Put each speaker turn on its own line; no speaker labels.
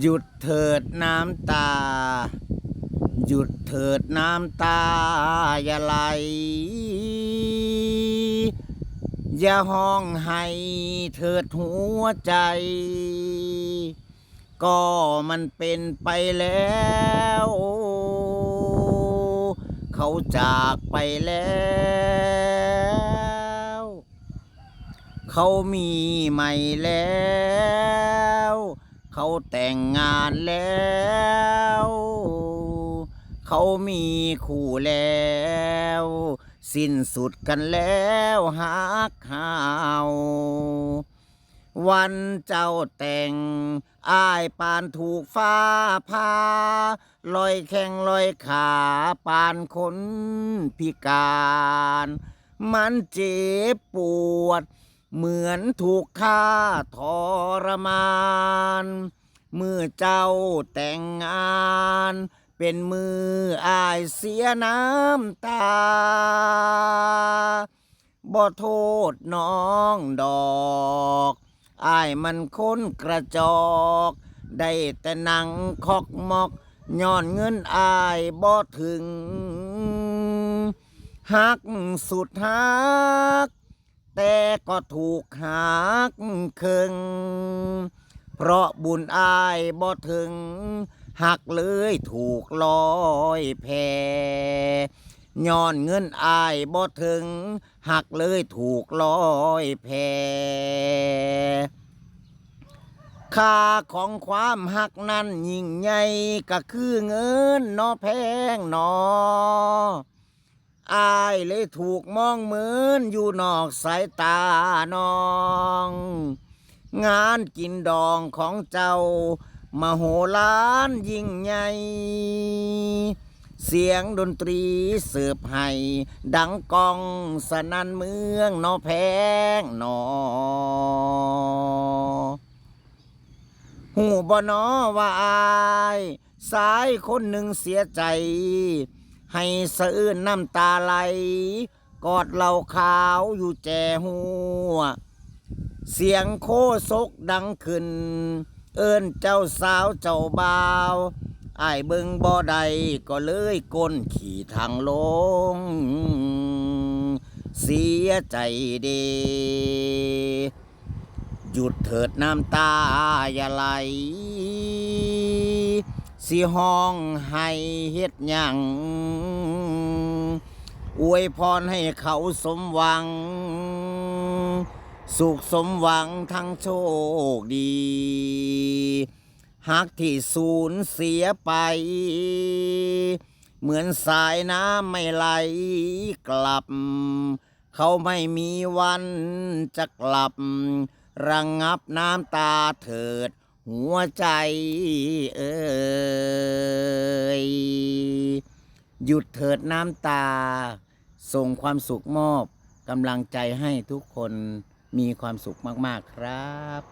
หยุดเถิดน้ำตา หยุดเถิดน้ำตา อย่าไหล อย่าห้องให้เถิดหัวใจ ก็มันเป็นไปแล้ว เขาจากไปแล้ว เขามีใหม่แล้ว เขาแต่งงานแล้ว เขามีคู่แล้ว สิ้นสุดกันแล้วหักหาววันเจ้าแต่ง อ้ายปานถูกฟ้าพาลอยแข้งลอยขาปานคนพิการ มันเจ็บปวด เหมือนถูกฆ่าทรมาน มื่อเจ้าแต่งงาน เป็นมืออายเสียน้ำตา บ่โทษน้องดอกอายมันค้นกระจอก ได้แต่นั่งคอกมอกย้อนเงินอายบ่ถึงหักสุดหัก แต่ก็ถูกหักเคิง เพราะบุญอายบ่ถึง หักเลยถูกลอยแพย้อนเงินอายบ่ถึง หักเลยถูกลอยแพค่าของความหักนั้นยิ่งใหญ่ก็คือเงินนอแพงนออายเลยถูกมองเหมือนอยู่นอกสายตาน้อง งานกินดองของเจ้ามโหฬารยิ่งใหญ่เสียงดนตรีเสิร์ฟให้ดังกองสนันเมืองนอแพงนอหูบนอว่าอายสายคนหนึ่งเสียใจ ให้สะอื้นน้ำตาไหล กอดเหล่าขาวอยู่แจหัว เสียงโคศกดังขึ้น เอิ้นเจ้าสาวเจ้าบ่าวอายเบิงบ่ใดก็เลยก้นขี่ทางลง เสียใจเดหยุดเถิดน้ำตาอย่าไหล สิห้องให้เฮ็ดหยังอวยพรให้เขาสมหวัง สุขสมหวังทั้งโชคดีหากที่สูญเสียไป เหมือนสายน้ำไม่ไหลกลับ เขาไม่มีวันจะกลับ ระงงับน้ำตาเถิด หัวใจเอ่ยหยุดเถิดน้ำตา ส่งความสุขมอบกำลังใจให้ทุกคน มีความสุขมาก ๆ ครับ